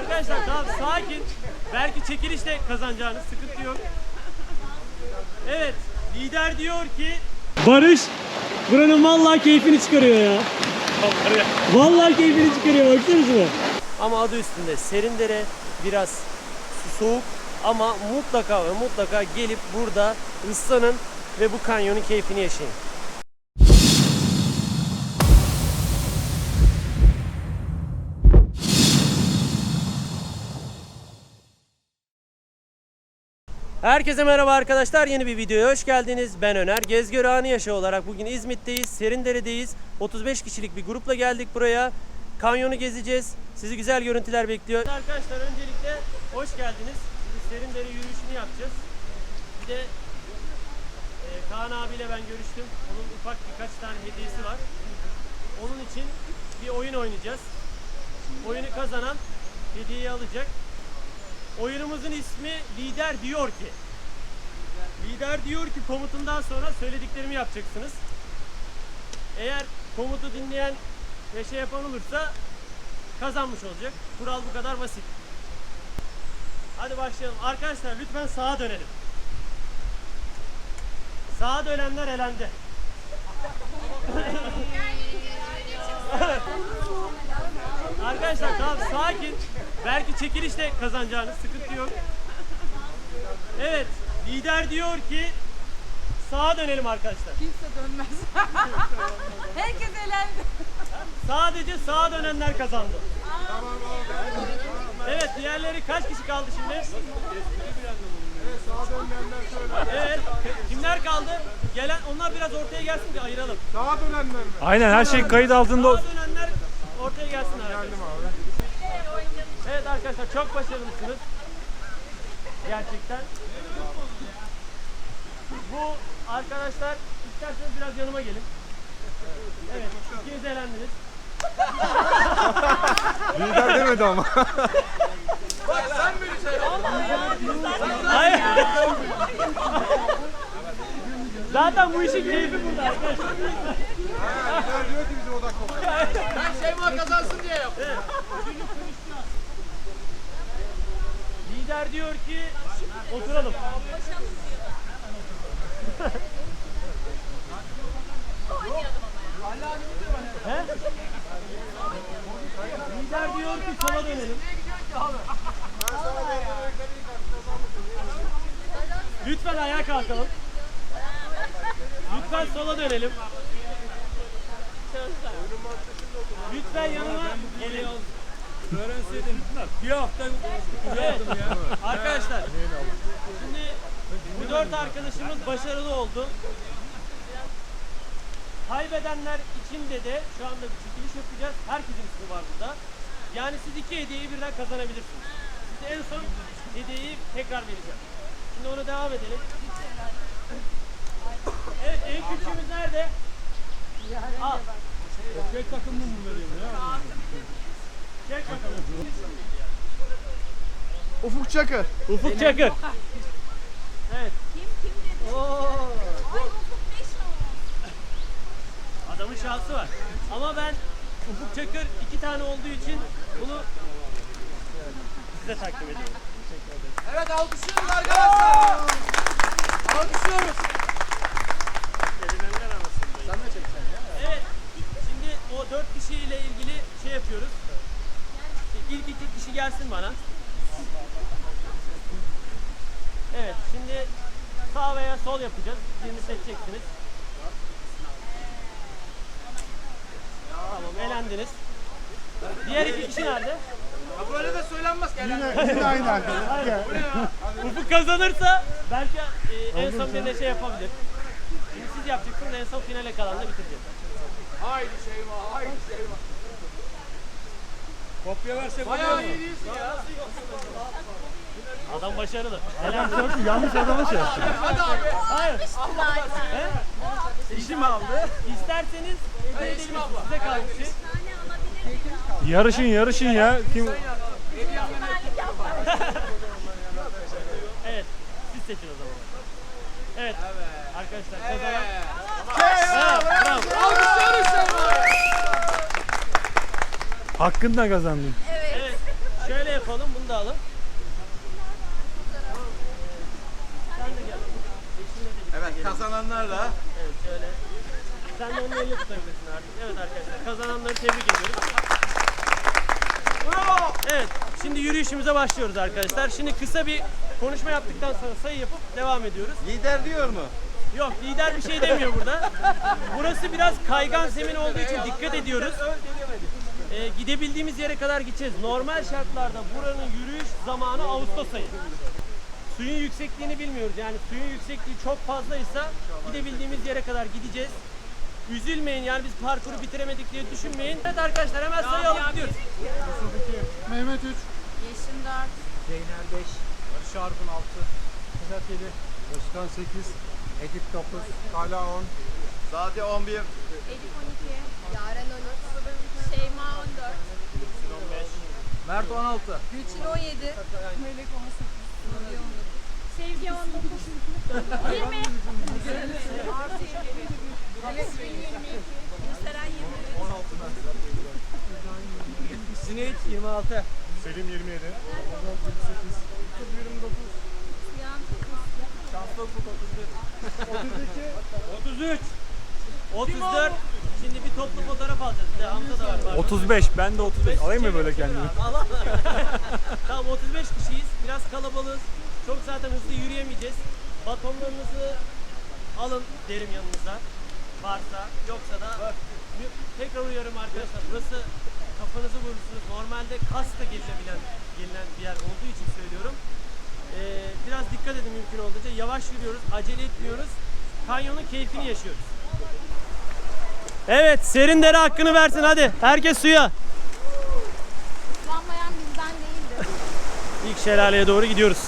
Arkadaşlar tamam sakin. Belki çekilişte kazanacağınız sıkıntı yok. Evet lider diyor ki Barış buranın vallahi keyfini çıkarıyor ya. Vallahi keyfini çıkarıyor baksana şuna. Ama adı üstünde Serindere biraz soğuk ama mutlaka ve mutlaka gelip burada ıslanın ve bu kanyonun keyfini yaşayın. Herkese merhaba arkadaşlar. Yeni bir videoya hoş geldiniz. Ben Öner. Gezgör Anı Yaşa olarak bugün İzmit'teyiz. Serindere'deyiz. 35 kişilik bir grupla geldik buraya. Kanyonu gezeceğiz. Sizi güzel görüntüler bekliyor. Arkadaşlar öncelikle hoş geldiniz. Şimdi Serindere yürüyüşünü yapacağız. Bir de e, Kaan abiyle ben görüştüm. Onun ufak birkaç tane hediyesi var. Onun için bir oyun oynayacağız. Oyunu kazanan hediyeyi alacak. Oyunumuzun ismi Lider Diyor Ki. Lider diyor ki komutundan sonra söylediklerimi yapacaksınız. Eğer komutu dinleyen ve şey yapan olursa kazanmış olacak. Kural bu kadar basit. Hadi başlayalım. Arkadaşlar lütfen sağa dönelim. Sağa dönenler elendi. Arkadaşlar tamam sakin. Belki çekilişte kazanacağınız sıkıntı yok. Evet lider diyor ki sağa dönelim arkadaşlar. Kimse dönmez. Herkes elendi. Sadece sağa dönenler kazandı. Evet diğerleri kaç kişi kaldı şimdi? Evet kimler kaldı? Gelen onlar biraz ortaya gelsin ki ayıralım. Sağa dönenler mi? Aynen her şey kayıt altında. Sağa dönenler ortaya gelsin arkadaşlar. Evet arkadaşlar çok başarılısınız. Gerçekten. Bu arkadaşlar isterseniz biraz yanıma gelin. Evet ikiniz elendiniz. Lider demedi ama. Hayır. Zaten bu işin keyfi burada arkadaşlar. Diyor ki bize odak olsun. Lider diyor ki oturalım. He? Lider diyor ki sola dönelim. Lütfen ayağa kalkalım. Lütfen sola dönelim. Lütfen yanıma gelin. Öğrenseydim bir hafta Evet. Arkadaşlar. Şimdi bu dört arkadaşımız başarılı oldu. Kaybedenler için de de şu anda bir çekiliş yapacağız. Herkesin ismi var burada. Yani siz iki hediyeyi birden kazanabilirsiniz. Size en son hediyeyi tekrar vereceğim. Şimdi ona devam edelim. En küçüğümüz nerede? Al. şey takımını mı vereyim ya? Çek bakalım. Ufuk Çakır. Ufuk Çakır. Evet. Kim kim dedi? Oo. Ay Ufuk. Adamın şansı var. Ama ben Ufuk Çakır iki tane olduğu için bunu size takdim ediyorum. Evet alkışlıyoruz arkadaşlar. Alkışlıyoruz. Elimden arasındayım. Sen de çekeceksin ya. Evet. Şimdi o dört kişiyle ilgili şey yapıyoruz. İlk iki bana. Evet. Şimdi sağ veya sol yapacağız. Birini seçeceksiniz. Tamam elendiniz. Diğer iki kişi nerede? Ha böyle de söylenmez ki. Yine. Yine aynı arkadaş. Gel. Ufuk kazanırsa belki e, en son birine şey yapabilir. Şimdi siz yapacaksınız en son finale kalan da bitireceğiz. Haydi Şeyma, haydi Şeyma. Kopya versek Bayağı iyi değilsin ya. Adam başarılı. Yanlış adama şey yaptı. Hadi abi. Hayır. İşim aldı. İsterseniz edelim abla. size kalmış. şey. Yarışın yarışın ya. Kim Evet. Siz seçin o zaman. Evet. Arkadaşlar kazanan. Şeyma. Evet, bravo. Alkışlıyoruz Şeyma'yı. Hakkında kazandın. Evet. Şöyle Şöyle yapalım, bunu da alın. Evet kazananlarla Evet şöyle. Sen de onun elini tutabilirsin artık. Evet arkadaşlar kazananları tebrik ediyoruz. Bravo. Evet şimdi yürüyüşümüze başlıyoruz arkadaşlar. Şimdi kısa bir konuşma yaptıktan sonra sayı yapıp devam ediyoruz. Lider diyor mu? Yok lider bir şey demiyor burada. Burası biraz kaygan zemin olduğu için dikkat ediyoruz. Ee, gidebildiğimiz yere kadar gideceğiz. Normal şartlarda buranın yürüyüş zamanı Ağustos ayı. Suyun yüksekliğini bilmiyoruz. Yani suyun yüksekliği çok fazlaysa gidebildiğimiz yere kadar gideceğiz. Üzülmeyin yani biz parkuru bitiremedik diye düşünmeyin. Evet arkadaşlar hemen sayı alıp gidiyoruz. Mehmet 3. Yeşim 4. Zeynel 5. Barış Argun 6. Sedat 7. Özkan 8. Edip 9. Kala 10. Zade 11. Elif 12. Yaren 13. Şeyma 14. Mert 16. Gülçin 17. Melek 18. Sevgi 19. 20. Artı 21. Alex 22. Seren 23. Cüneyt 26. Selim 27. Yan 33. 34. Şimdi bir toplu fotoğraf alacağız. Bir de Hamza da var. pardon. 35. Ben de 35. Alayım mı böyle kendimi? Allah. tamam 35 kişiyiz. Biraz kalabalığız. Çok zaten hızlı yürüyemeyeceğiz. Batonlarınızı alın derim yanınıza. Varsa. Yoksa da tekrar uyarım arkadaşlar. Burası kafanızı vurursunuz. Normalde kasla gelinebilen gelinen bir yer olduğu için söylüyorum. Ee, biraz dikkat edin mümkün olduğunca. Yavaş yürüyoruz. Acele etmiyoruz. Kanyonun keyfini yaşıyoruz. Evet, serin dere hakkını versin hadi. Herkes suya. Islanmayan bizden değildir. İlk şelaleye doğru gidiyoruz.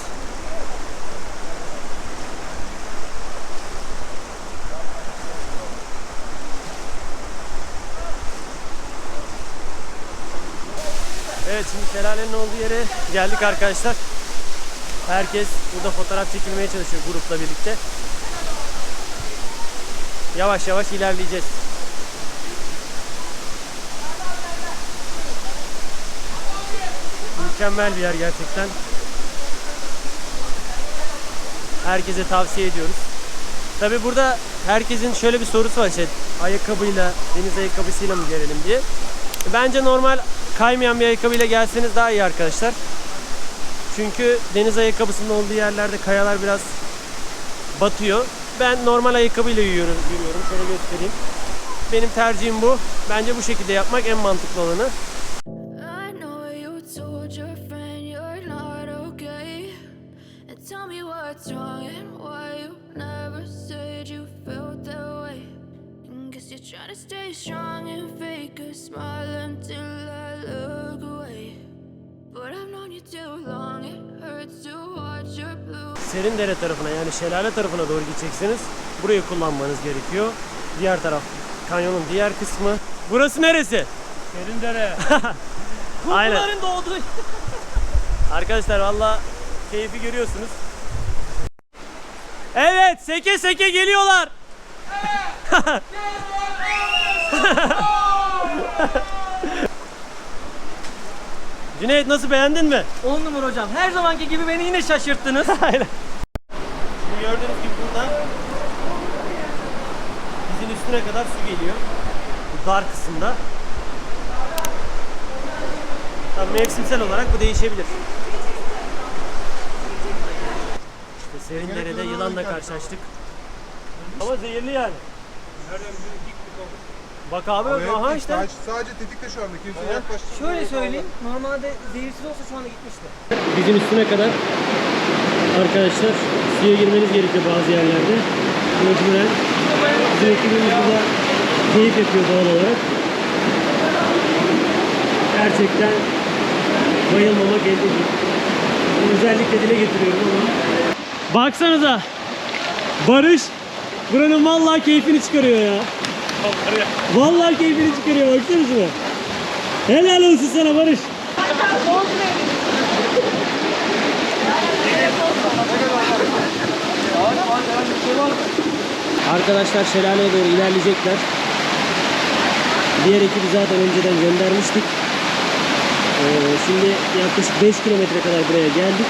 Evet şimdi şelalenin olduğu yere geldik arkadaşlar. Herkes burada fotoğraf çekilmeye çalışıyor grupla birlikte. Yavaş yavaş ilerleyeceğiz. Mükemmel bir yer gerçekten. Herkese tavsiye ediyoruz. Tabi burada herkesin şöyle bir sorusu var işte ayakkabıyla, deniz ayakkabısıyla mı gelelim diye. Bence normal kaymayan bir ayakkabıyla gelseniz daha iyi arkadaşlar. Çünkü deniz ayakkabısının olduğu yerlerde kayalar biraz batıyor. Ben normal ayakkabıyla yürüyorum, yürüyorum. Şöyle göstereyim. Benim tercihim bu. Bence bu şekilde yapmak en mantıklı olanı. Stay strong and fake a smile until I look away. But I've known you too long, it hurts to watch your blue. Serindere tarafına yani şelale tarafına doğru gideceksiniz. Burayı kullanmanız gerekiyor. Diğer taraf kanyonun diğer kısmı. Burası neresi? Serindere. Aynen. doğduğu. Arkadaşlar valla keyfi görüyorsunuz. Evet seke seke geliyorlar. Cüneyt nasıl beğendin mi? 10 numara hocam. Her zamanki gibi beni yine şaşırttınız. Aynen. Şimdi gördüğünüz gibi buradan dizin üstüne kadar su geliyor. Bu dar kısımda. Tabii mevsimsel olarak bu değişebilir. İşte Serindere'de yılanla karşılaştık. Ama zehirli yani. Bak abi aha işte. Sadece, sadece tetikte şu anda. Kimse yaklaştı. Şöyle söyleyeyim. Normalde zehirsiz olsa şu anda gitmişti. Dizin üstüne kadar arkadaşlar suya girmeniz gerekiyor bazı yerlerde. Mecburen bizim ekibimiz burada keyif yapıyor doğal olarak. Gerçekten bayılmamak elde değil. Özellikle dile getiriyorum ama. Baksanıza. Barış buranın vallahi keyfini çıkarıyor ya. Vallahi keyfini çıkarıyor baksanıza. Helal olsun sana Barış. Arkadaşlar şelaleye doğru ilerleyecekler. Diğer ekibi zaten önceden göndermiştik. Ee, şimdi yaklaşık 5 kilometre kadar buraya geldik.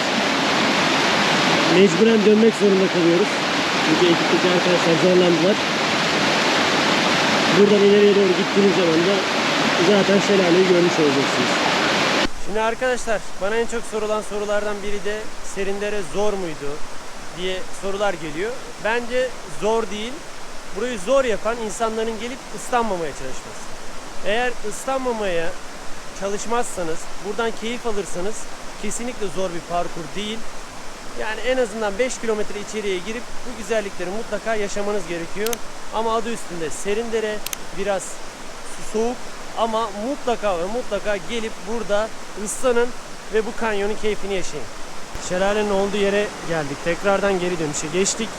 Mecburen dönmek zorunda kalıyoruz. Çünkü ekipteki arkadaşlar zorlandılar. Buradan ileriye doğru gittiğiniz zaman da zaten şelaleyi görmüş olacaksınız. Şimdi arkadaşlar bana en çok sorulan sorulardan biri de Serindere zor muydu diye sorular geliyor. Bence zor değil. Burayı zor yapan insanların gelip ıslanmamaya çalışması. Eğer ıslanmamaya çalışmazsanız, buradan keyif alırsanız kesinlikle zor bir parkur değil. Yani en azından 5 kilometre içeriye girip bu güzellikleri mutlaka yaşamanız gerekiyor. Ama adı üstünde Serindere biraz su soğuk ama mutlaka ve mutlaka gelip burada ıslanın ve bu kanyonun keyfini yaşayın. Şelalenin olduğu yere geldik. Tekrardan geri dönüşe geçtik.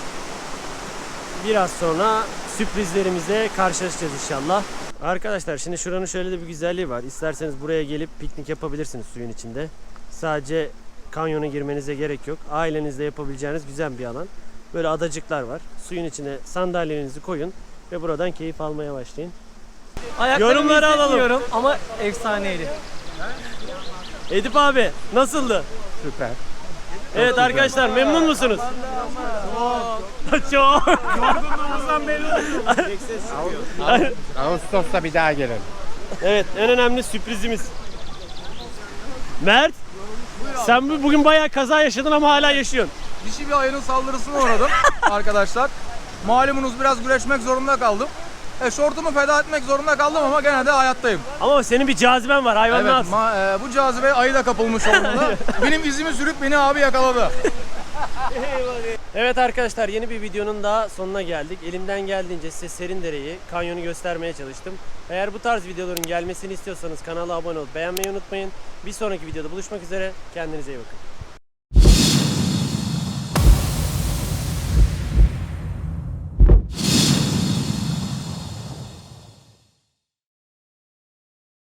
Biraz sonra sürprizlerimizle karşılaşacağız inşallah. Arkadaşlar şimdi şuranın şöyle de bir güzelliği var. İsterseniz buraya gelip piknik yapabilirsiniz suyun içinde. Sadece kanyona girmenize gerek yok. Ailenizle yapabileceğiniz güzel bir alan. Böyle adacıklar var. Suyun içine sandalyenizi koyun ve buradan keyif almaya başlayın. Ayaklarımı Yorumları alalım. Ama efsaneydi. Edip abi nasıldı? Süper. Evet arkadaşlar memnun musunuz? Çok. Ağustos'ta bir daha gelelim. Evet en önemli sürprizimiz. Mert. Sen bu- bugün bayağı kaza yaşadın ama hala yaşıyorsun. Dişi bir ayının saldırısına uğradım arkadaşlar. Malumunuz biraz güreşmek zorunda kaldım. E, şortumu feda etmek zorunda kaldım ama gene de hayattayım. Ama senin bir caziben var hayvan Evet, ma- e, bu cazibe ayı da kapılmış olmalı. Benim izimi sürüp beni abi yakaladı. Evet arkadaşlar yeni bir videonun daha sonuna geldik. Elimden geldiğince size Serindere'yi, kanyonu göstermeye çalıştım. Eğer bu tarz videoların gelmesini istiyorsanız kanala abone olup beğenmeyi unutmayın. Bir sonraki videoda buluşmak üzere. Kendinize iyi bakın.